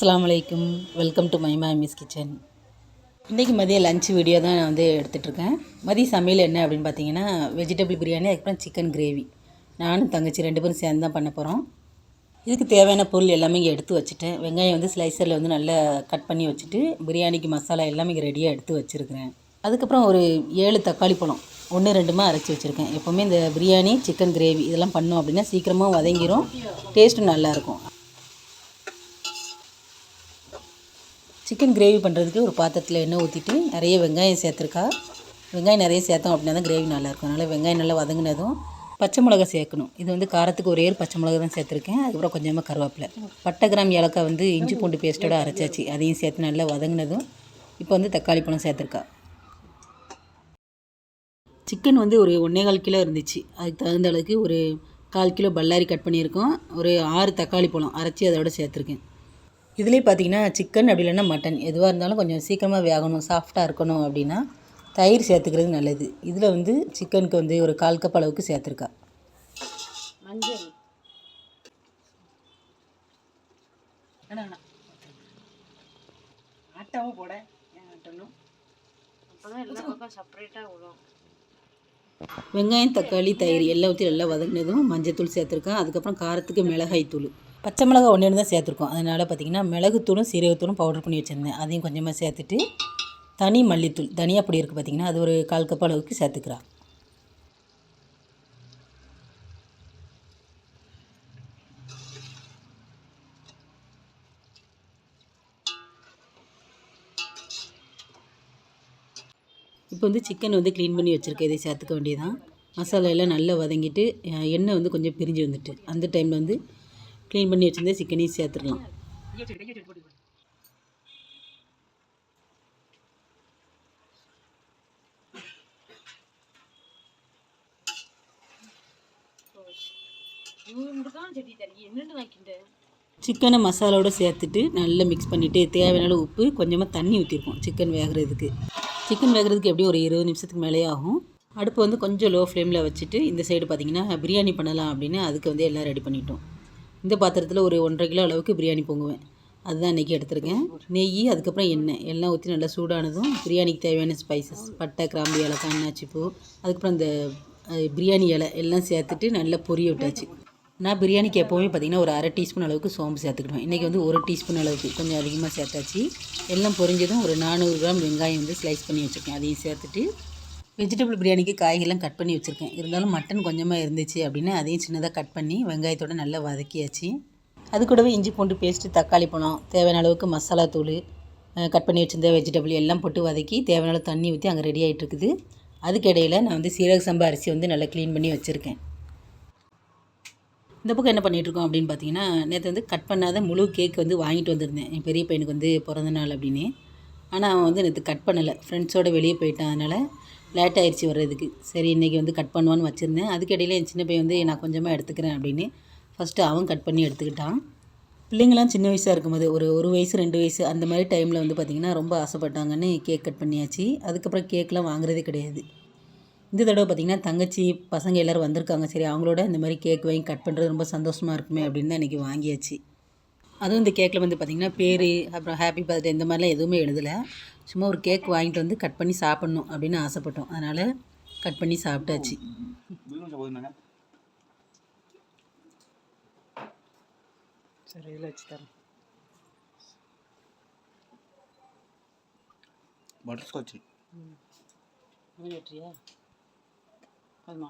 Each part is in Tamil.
அஸ்லாம் வலைக்கும் வெல்கம் டு மைமா மிஸ் கிச்சன் இன்றைக்கி மதிய லஞ்ச் வீடியோ தான் நான் வந்து எடுத்துகிட்ருக்கேன் மதிய சமையல் என்ன அப்படின்னு பார்த்தீங்கன்னா வெஜிடபிள் பிரியாணி அதுக்கப்புறம் சிக்கன் கிரேவி நானும் தங்கச்சி ரெண்டு பேரும் சேர்ந்து தான் பண்ண போகிறோம் இதுக்கு தேவையான பொருள் எல்லாமே இங்கே எடுத்து வச்சுட்டேன். வெங்காயம் வந்து ஸ்லைசரில் வந்து நல்லா கட் பண்ணி வச்சுட்டு பிரியாணிக்கு மசாலா எல்லாமே இங்கே ரெடியாக எடுத்து வச்சுருக்கிறேன். அதுக்கப்புறம் ஒரு ஏழு தக்காளி பழம் ஒன்று ரெண்டுமா அரைச்சி வச்சுருக்கேன். எப்போவுமே இந்த பிரியாணி சிக்கன் கிரேவி இதெல்லாம் பண்ணோம் அப்படின்னா சீக்கிரமாக வதங்கிரும். டேஸ்ட்டும் நல்லாயிருக்கும் சிக்கன் கிரேவி பண்ணுறதுக்கு ஒரு பாத்திரத்தில் எண்ணெய் ஊற்றிட்டு நிறைய வெங்காயம் சேர்த்துருக்கா. வெங்காயம் நிறைய சேர்த்தோம் அப்படின்னா தான் கிரேவி நல்லாயிருக்கும். அதனால் வெங்காயம் நல்லா வதங்கினதும் பச்சை மிளகா சேர்க்கணும். இது வந்து காரத்துக்கு ஒரே ஒரு பச்சை மிளகா தான் சேர்த்துருக்கேன். அதுக்கப்புறம் கொஞ்சமாக கருவேப்பிலை. பட்டை கிராம் ஏலக்காய் வந்து இஞ்சி பூண்டு பேஸ்ட்டோட அரைச்சாச்சு. அதையும் சேர்த்து நல்லா வதங்கினதும் இப்போ வந்து தக்காளி பழம் சேர்த்துருக்கா. சிக்கன் வந்து ஒரு ஒன்றே கால் கிலோ இருந்துச்சு. அதுக்கு தகுந்த அளவுக்கு ஒரு கால் கிலோ பல்லாரி கட் பண்ணியிருக்கோம். ஒரு ஆறு தக்காளி பழம் அரைச்சி அதோட சேர்த்துருக்கேன். இதுலேயே பார்த்தீங்கன்னா சிக்கன் அப்படி இல்லைன்னா மட்டன் எதுவாக இருந்தாலும் கொஞ்சம் சீக்கிரமாக வேகணும் சாஃப்டாக இருக்கணும் அப்படின்னா தயிர் சேர்த்துக்கிறது நல்லது. இதில் வந்து சிக்கனுக்கு வந்து ஒரு கால் கப் அளவுக்கு சேர்த்துருக்கா. மஞ்சள். ஆட்டாவும் போட. ஆட்டணும்? வெங்காயம் தக்காளி தயிர் ஊற்றி நல்லா வதங்கினதும் மஞ்சத்தூள் சேர்த்துருக்கேன் அதுக்கப்புறம் காரத்துக்கு மிளகாய் தூள் பச்சை மிளகாய் ஒன்று தான் சேர்த்துருக்கோம். அதனால் பார்த்திங்கன்னா மிளகுத்தூளும் சீரகத்தூளும் பவுடர் பண்ணி வச்சுருந்தேன். அதையும் கொஞ்சமாக சேர்த்துட்டு தனி மல்லித்தூள் தனியாக பொடி இருக்குது பார்த்திங்கன்னா அது ஒரு கால் கப் அளவுக்கு சேர்த்துக்கிறா. இப்போ வந்து சிக்கன் வந்து க்ளீன் பண்ணி வச்சுருக்கேன். இதை சேர்த்துக்க வேண்டியதான் மசாலா எல்லாம் நல்லா வதங்கிட்டு எண்ணெய் வந்து கொஞ்சம் பிரிஞ்சு வந்துட்டு அந்த டைமில் வந்து க்ளீன் பண்ணி வச்சுருந்தே சிக்கனையும் சேர்த்துடலாம். சிக்கனை மசாலாவோட சேர்த்துட்டு நல்லா மிக்ஸ் பண்ணிவிட்டு தேவையான உப்பு கொஞ்சமாக தண்ணி ஊற்றிருக்கோம் சிக்கன் வேகிறதுக்கு. சிக்கன் வேகிறதுக்கு எப்படியும் ஒரு இருபது நிமிஷத்துக்கு மேலே ஆகும். அடுப்பு வந்து கொஞ்சம் லோ ஃப்ளேமில் வச்சுட்டு இந்த சைடு பார்த்திங்கன்னா பிரியாணி பண்ணலாம் அப்படின்னு அதுக்கு வந்து எல்லாம் ரெடி பண்ணிட்டோம். இந்த பாத்திரத்தில் ஒரு ஒன்றரை கிலோ அளவுக்கு பிரியாணி பொங்குவேன். அதுதான் இன்றைக்கி எடுத்திருக்கேன். நெய் அதுக்கப்புறம் எண்ணெய். எல்லாம் ஊற்றி நல்லா சூடானதும் பிரியாணிக்கு தேவையான ஸ்பைசஸ் பட்டை கிராம்பு ஏலக்காய் அன்னாச்சிப்பூ அதுக்கப்புறம் இந்த பிரியாணி இலை எல்லாம் சேர்த்துட்டு நல்லா பொரிய விட்டாச்சு. நான் பிரியாணிக்கு எப்போவுமே பார்த்திங்கன்னா ஒரு அரை டீஸ்பூன் அளவுக்கு சோம்பு சேர்த்துக்கிடுவேன். இன்றைக்கி வந்து ஒரு டீஸ்பூன் அளவுக்கு கொஞ்சம் அதிகமாக சேர்த்தாச்சு. எல்லாம் பொரிஞ்சதும் ஒரு நானூறு கிராம் வெங்காயம் வந்து ஸ்லைஸ் பண்ணி வச்சுருக்கேன். அதையும் சேர்த்துட்டு வெஜிடபிள் பிரியாணிக்கு காய்கறிலாம் கட் பண்ணி வச்சுருக்கேன். இருந்தாலும் மட்டன் கொஞ்சமாக இருந்துச்சு அப்படின்னு அதையும் சின்னதாக கட் பண்ணி வெங்காயத்தோடு நல்லா வதக்கியாச்சு. அது கூடவே இஞ்சி பூண்டு பேஸ்ட்டு தக்காளி பழம் தேவையான அளவுக்கு மசாலா தூள் கட் பண்ணி வச்சுருந்த வெஜிடபிள் எல்லாம் போட்டு வதக்கி தேவையான அளவு தண்ணி ஊற்றி அங்கே ரெடி ஆகிட்டு இருக்குது. அதுக்கு இடையில நான் வந்து சீரக சம்பா அரிசி வந்து நல்லா க்ளீன் பண்ணி வச்சுருக்கேன். இந்த பக்கம் என்ன பண்ணிகிட்ருக்கோம் அப்படின்னு பார்த்தீங்கன்னா நேற்று வந்து கட் பண்ணாத முழு கேக் வந்து வாங்கிட்டு வந்திருந்தேன். என் பெரிய பையனுக்கு வந்து பிறந்த நாள் அப்படின்னு. ஆனால் அவன் வந்து நேற்று கட் பண்ணலை. ஃப்ரெண்ட்ஸோடு வெளியே போயிட்டான். அதனால் லேட் ஆயிடுச்சு வர்றதுக்கு. சரி இன்றைக்கி வந்து கட் பண்ணுவான்னு வச்சுருந்தேன். அதுக்கிடையில் என் சின்ன பையன் வந்து நான் கொஞ்சமாக எடுத்துக்கிறேன் அப்படின்னு ஃபஸ்ட்டு அவன் கட் பண்ணி எடுத்துக்கிட்டான். பிள்ளைங்களாம் சின்ன வயசாக இருக்கும்போது ஒரு ஒரு வயசு ரெண்டு வயசு அந்த மாதிரி டைமில் வந்து பார்த்திங்கன்னா ரொம்ப ஆசைப்பட்டாங்கன்னு கேக் கட் பண்ணியாச்சு. அதுக்கப்புறம் கேக்லாம் வாங்குறதே கிடையாது. இந்த தடவை பார்த்திங்கன்னா தங்கச்சி பசங்க எல்லோரும் வந்திருக்காங்க. சரி அவங்களோட இந்த மாதிரி கேக் வாங்கி கட் பண்ணுறது ரொம்ப சந்தோஷமாக இருக்குமே அப்படின்னு தான் இன்றைக்கி வாங்கியாச்சு. அதுவும் இந்த கேக்கில் வந்து பார்த்திங்கன்னா பேர் அப்புறம் ஹாப்பி பர்த்டே இந்த மாதிரிலாம் எதுவுமே எழுதலை. சும்மா ஒரு கேக் வாங்கிட்டு வந்து கட் பண்ணி சாப்பிட்ணும் அப்படின்னு ஆசைப்பட்டோம். அதனால் கட் பண்ணி சாப்பிட்டாச்சு. சரி இதில் வச்சு தரேன் பட்டர் ஸ்காட்ச் வெற்றியா அதுமா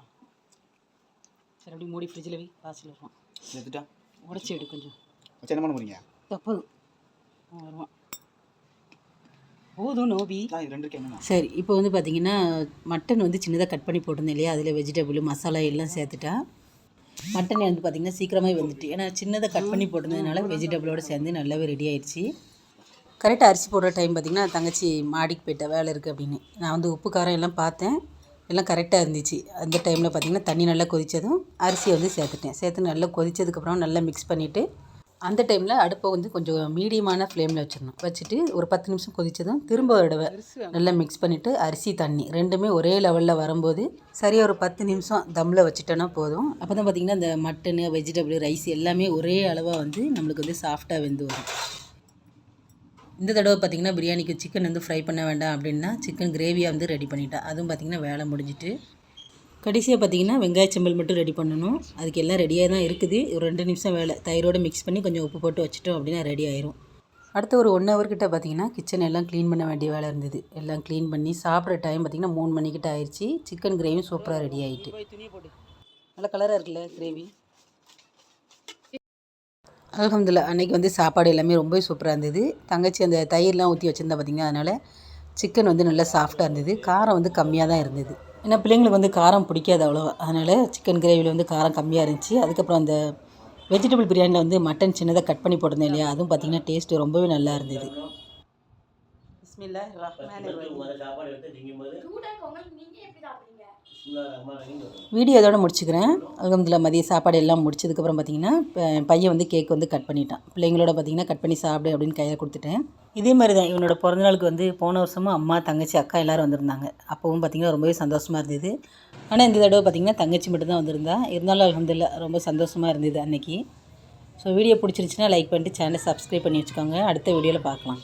சரி அப்படி மூடி ஃப்ரிட்ஜில் வை. வாசல் இருக்கும். எடுத்துட்டா? உடச்சி எடு கொஞ்சம். என்ன பண்ண போறீங்க? தப்பு. வருவான். போதும் நோபி. சரி இப்போ வந்து பார்த்தீங்கன்னா மட்டன் வந்து சின்னதாக கட் பண்ணி போட்டிருந்தேன் இல்லையா? அதில் வெஜிடபிள் மசாலா எல்லாம் சேர்த்துட்டா. மட்டன் வந்து பார்த்திங்கன்னா சீக்கிரமாகவே வந்துட்டு. ஏன்னா சின்னதாக கட் பண்ணி போட்டிருந்ததுனால வெஜிடபிளோடு சேர்ந்து நல்லாவே ரெடி ஆயிடுச்சு. கரெக்டாக அரிசி போடுற டைம் பார்த்திங்கன்னா தங்கச்சி மாடிக்கு போயிட்ட வேலை இருக்குது அப்படின்னு. நான் வந்து உப்பு காரம் எல்லாம் பார்த்தேன். எல்லாம் கரெக்டாக இருந்துச்சு. அந்த டைமில் பார்த்திங்கன்னா தண்ணி நல்லா கொதித்ததும் அரிசியை வந்து சேர்த்துட்டேன். சேர்த்து நல்லா கொதிச்சதுக்கப்புறம் நல்லா மிக்ஸ் பண்ணிவிட்டு அந்த டைமில் அடுப்பை வந்து கொஞ்சம் மீடியமான ஃப்ளேமில் வச்சிடணும். வச்சுட்டு ஒரு பத்து நிமிஷம் கொதிச்சதும் திரும்ப ஒரு தடவை நல்லா மிக்ஸ் பண்ணிவிட்டு அரிசி தண்ணி ரெண்டுமே ஒரே லெவலில் வரும்போது சரியாக ஒரு பத்து நிமிஷம் தம்மில் வச்சுட்டோன்னா போதும். அப்போ தான் பார்த்திங்கன்னா இந்த மட்டனு வெஜிடபிள் ரைஸ் எல்லாமே ஒரே அளவாக வந்து நம்மளுக்கு வந்து சாஃப்டாக வெந்து வரும். இந்த தடவை பார்த்திங்கன்னா பிரியாணிக்கு சிக்கன் வந்து ஃப்ரை பண்ண வேண்டாம் அப்படின்னா சிக்கன் கிரேவியாக வந்து ரெடி பண்ணிட்டேன் அதுவும் பார்த்திங்கன்னா வேலை முடிஞ்சிட்டு கடைசியாக பார்த்தீங்கன்னா வெங்காய சம்பல் மட்டும் ரெடி பண்ணணும். அதுக்கு எல்லாம் ரெடியாக தான் இருக்குது. ஒரு ரெண்டு நிமிஷம் வேலை. தயிரோடு மிக்ஸ் பண்ணி கொஞ்சம் உப்பு போட்டு வச்சுட்டோம் அப்படின்னா ரெடி ஆயிரும். அடுத்த ஒரு ஒன் ஹவர் கிட்ட பார்த்தீங்கன்னா கிச்சன் எல்லாம் க்ளீன் பண்ண வேண்டிய வேலை இருந்தது. எல்லாம் க்ளீன் பண்ணி சாப்பிட்ற டைம் பார்த்தீங்கன்னா மூணு மணிக்கிட்ட ஆயிடுச்சு சிக்கன் கிரேவியும் சூப்பராக ரெடி ஆகிட்டு நல்ல கலராக இருக்குல்ல கிரேவி அலகம்துல்லா அன்னைக்கு வந்து சாப்பாடு எல்லாமே ரொம்ப சூப்பராக இருந்தது. தங்கச்சி அந்த தயிர்லாம் ஊற்றி வச்சுருந்தா பார்த்தீங்கன்னா அதனால் சிக்கன் வந்து நல்லா சாஃப்டாக இருந்தது. காரம் வந்து கம்மியாக தான் இருந்தது. ஏன்னா பிள்ளைங்களுக்கு வந்து காரம் பிடிக்காது அவ்வளோவா. அதனால் சிக்கன் கிரேவியில் வந்து காரம் கம்மியாக இருந்துச்சு. அதுக்கப்புறம் அந்த வெஜிடபிள் பிரியாணியில் வந்து மட்டன் சின்னதாக கட் பண்ணி போட்டிருந்தேன் இல்லையா? அதுவும் பார்த்திங்கன்னா டேஸ்ட்டு ரொம்பவே நல்லா இருந்தது. பிஸ்மில்லா வீடியோ இதோட முடிச்சுக்கிறேன். அலகம்துல்லா மதிய சாப்பாடு எல்லாம் முடிச்சதுக்கப்புறம் பார்த்தீங்கன்னா ப- பையன் வந்து கேக் வந்து கட் பண்ணிட்டான். பிள்ளைங்களோட பார்த்தீங்கன்னா கட் பண்ணி சாப்பிடு அப்படின்னு கையில் கொடுத்துட்டேன். இதே மாதிரி தான் இவனோட பிறந்தநாளுக்கு வந்து போன வருஷமும் அம்மா தங்கச்சி அக்கா எல்லாரும் வந்திருந்தாங்க. அப்போவும் பார்த்தீங்கன்னா ரொம்பவே சந்தோஷமாக இருந்தது. ஆனால் இந்த தடவை பார்த்தீங்கன்னா தங்கச்சி மட்டும்தான் வந்திருந்தா. இருந்தாலும் அலகம்துல்லா ரொம்ப சந்தோஷமாக இருந்தது அன்னைக்கு. ஸோ வீடியோ பிடிச்சிருந்துச்சுன்னா லைக் பண்ணிட்டு சேனலை சப்ஸ்கிரைப் பண்ணி வச்சுக்கோங்க. அடுத்த வீடியோவில் பார்க்கலாம்.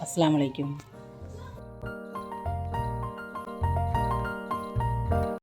அஸ்ஸலாமு அலைக்கும்.